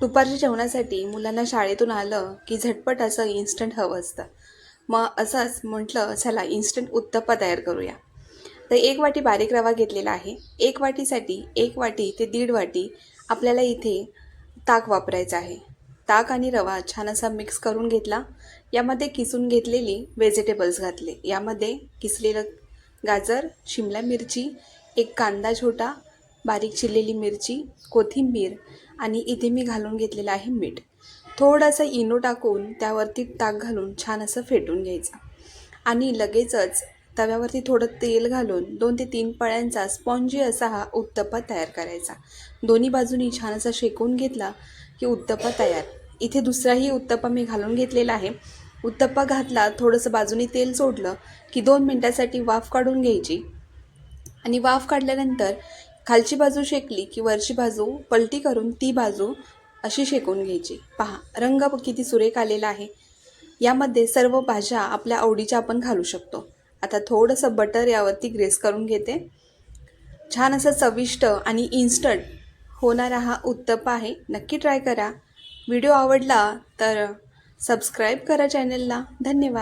दुपारच्या जेवणासाठी मुलांना शाळेतून आलं की झटपट असं इन्स्टंट हवं असतं. मग असंच म्हटलं चला इन्स्टंट उत्तप्पा तयार करूया. तर एक वाटी बारीक रवा घेतलेला आहे. एक वाटीसाठी एक वाटी ते दीड वाटी आपल्याला इथे ताक वापरायचं आहे. ताक आणि रवा छान असा मिक्स करून घेतला. यामध्ये किसून घेतलेली व्हेजिटेबल्स घातले. यामध्ये किसलेलं गाजर शिमला मिरची एक कांदा छोटा बारीक चिरलेली मिरची कोथिंबीर आणि इथे मी घालून घेतलेलं आहे मीठ. थोडासा इनो टाकून त्यावरती ताक घालून छान असं फेटून घ्यायचं. आणि लगेचच तव्यावरती थोडं तेल घालून दोन ते तीन पळ्यांचा स्पॉन्जी असा हा उत्तप्पा तयार करायचा. दोन्ही बाजूनी छान असा शेकून घेतला की उत्तप्पा तयार. इथे दुसराही उत्तप्पा मी घालून घेतलेला आहे. उत्तप्पा घातला थोडंसं बाजूनी तेल सोडलं की दोन मिनटासाठी वाफ काढून घ्यायची. आणि वाफ काढल्यानंतर खालची बाजू शेकली की वरची बाजू पलटी करून ती बाजू अशी शेकून घ्यायची. पहा रंग किती सुरेख आलेला आहे. यामध्ये सर्व भाज्या आपल्या आवडीच्या आपण घालू शकतो. आता थोडंसं बटर यावरती ग्रेस करून घेते. छान असं चविष्ट आणि इन्स्टंट होणारा हा उत्तप्पा आहे. नक्की ट्राय करा. व्हिडिओ आवडला तर सबस्क्राईब करा चॅनलला धन्यवाद.